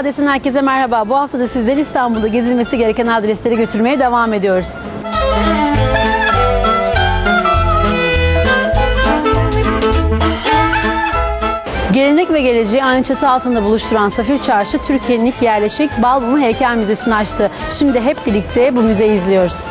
Artı adresinden herkese merhaba. Bu hafta da sizleri İstanbul'da gezilmesi gereken adresleri götürmeye devam ediyoruz. Gelenek ve geleceği aynı çatı altında buluşturan Safir Çarşı, Türkiye'nin ilk yerleşik Balmumu Heykel Müzesi'ni açtı. Şimdi hep birlikte bu müzeyi izliyoruz.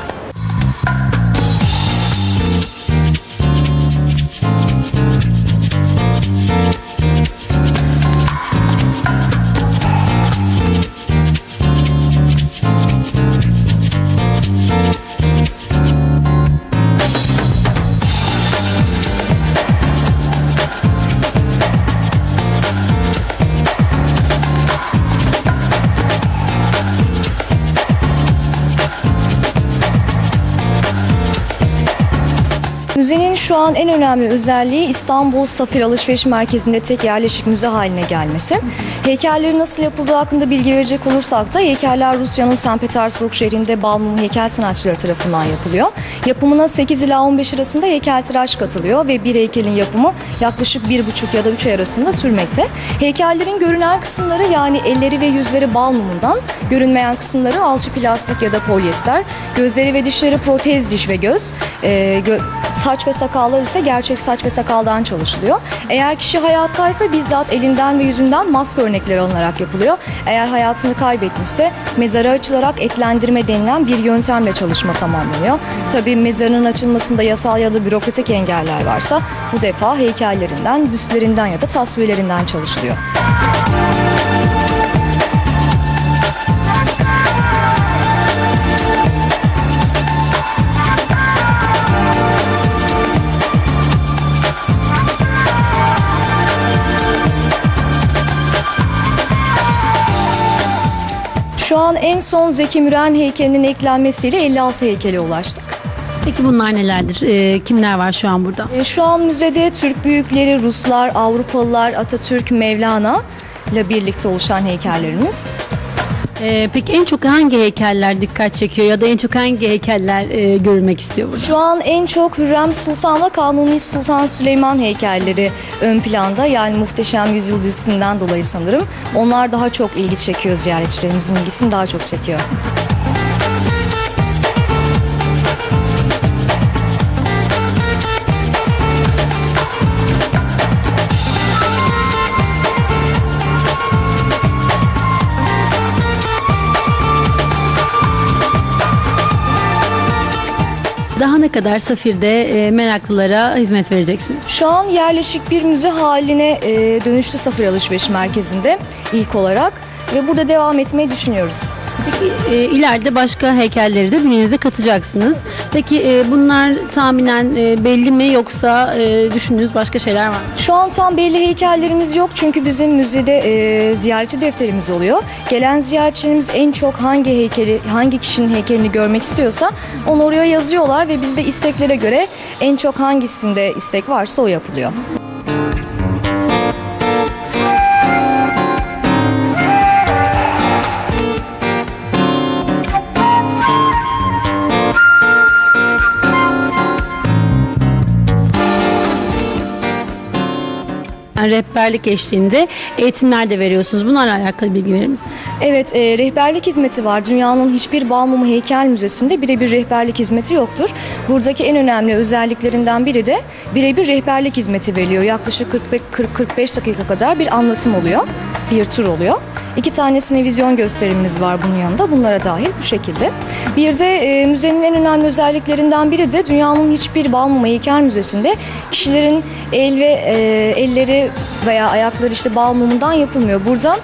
Müzenin şu an en önemli özelliği İstanbul Safir Alışveriş Merkezi'nde tek yerleşik müze haline gelmesi. Heykellerin nasıl yapıldığı hakkında bilgi verecek olursak da heykeller Rusya'nın St. Petersburg şehrinde Balmum heykel sanatçıları tarafından yapılıyor. Yapımına 8 ila 15 arasında heykeltıraş katılıyor ve bir heykelin yapımı yaklaşık 1,5 ya da 3 ay arasında sürmekte. Heykellerin görünen kısımları yani elleri ve yüzleri bal mumundan, görünmeyen kısımları alçı plastik ya da polyester, gözleri ve dişleri protez diş ve göz, e, gö- saç ve sakallar ise gerçek saç ve sakaldan çalışılıyor. Eğer kişi hayattaysa bizzat elinden ve yüzünden maske örnekleri alınarak yapılıyor. Eğer hayatını kaybetmişse mezara açılarak eklendirme denilen bir yöntemle çalışma tamamlanıyor. Tabii mezarının açılmasında yasal ya da bürokratik engeller varsa bu defa heykellerinden, büstlerinden ya da tasvirlerinden çalışılıyor. An en son Zeki Müren heykelinin eklenmesiyle 56 heykele ulaştık. Peki bunlar nelerdir? Ee, kimler var şu an burada? E, Şu an müzede Türk büyükleri, Ruslar, Avrupalılar, Atatürk, Mevlana ile birlikte oluşan heykellerimiz. Ee, peki en çok hangi heykeller dikkat çekiyor ya da en çok hangi heykeller e, görülmek istiyor burada? Şu an en çok Hürrem Sultan'la Kanuni Sultan Süleyman heykelleri ön planda. Yani Muhteşem Yüzyıl dizisinden dolayı sanırım. Onlar daha çok ilgi çekiyor ziyaretçilerimizin ilgisini daha çok çekiyor. Daha ne kadar Safir'de e, meraklılara hizmet vereceksiniz? Şu an yerleşik bir müze haline e, dönüştü Safir Alışveriş Merkezi'nde ilk olarak ve burada devam etmeyi düşünüyoruz. E, ileride başka heykelleri de bünyenize katacaksınız. Peki e, bunlar tahminen e, belli mi yoksa e, düşündüğünüz başka şeyler var mı? Şu an tam belli heykellerimiz yok çünkü bizim müzede e, ziyaretçi defterimiz oluyor. Gelen ziyaretçilerimiz en çok hangi heykeli, hangi kişinin heykelini görmek istiyorsa onu oraya yazıyorlar ve bizde isteklere göre en çok hangisinde istek varsa o yapılıyor. Rehberlik eşliğinde eğitimler de veriyorsunuz. Bunlarla alakalı bilgi verir misiniz? Evet, e, rehberlik hizmeti var. Dünyanın hiçbir bal mumu heykel müzesinde birebir rehberlik hizmeti yoktur. Buradaki en önemli özelliklerinden biri de birebir rehberlik hizmeti veriliyor. Yaklaşık 40-45 dakika kadar bir anlatım oluyor, bir tur oluyor. İki tane sinevizyon gösterimimiz var bunun yanında. Bunlara dahil bu şekilde. Bir de e, müzenin en önemli özelliklerinden biri de dünyanın hiçbir bal mumu heykel müzesinde kişilerin el ve e, elleri veya ayakları işte bal mumundan yapılmıyor. Burada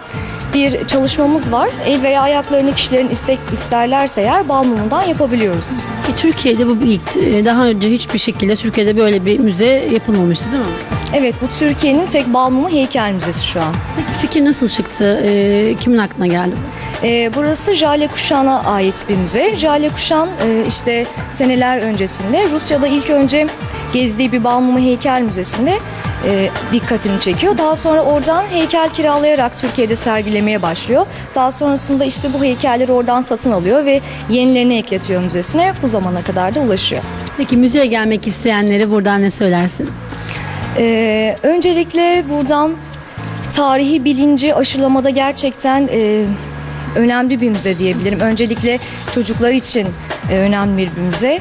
bir çalışmamız var. El veya ayaklarını kişilerin istek isterlerse eğer bal mumundan yapabiliyoruz. E, Türkiye'de bu ilk. E, Daha önce hiçbir şekilde Türkiye'de böyle bir müze yapılmamıştı değil mi? Evet bu Türkiye'nin tek bal mumu heykel müzesi şu an. Peki fikir nasıl çıktı? E, kimin aklına geldi? Ee, burası Jale Kuşağı'na ait bir müze. Jale Kuşan e, işte seneler öncesinde Rusya'da ilk önce gezdiği bir bal mumu heykel müzesinde e, dikkatini çekiyor. Daha sonra oradan heykel kiralayarak Türkiye'de sergilemeye başlıyor. Daha sonrasında işte bu heykelleri oradan satın alıyor ve yenilerini ekletiyor müzesine. Bu zamana kadar da ulaşıyor. Peki müzeye gelmek isteyenlere buradan ne söylersin? Ee, öncelikle buradan tarihi bilinci aşılamada gerçekten e, önemli bir müze diyebilirim. Öncelikle çocuklar için e, önemli bir müze.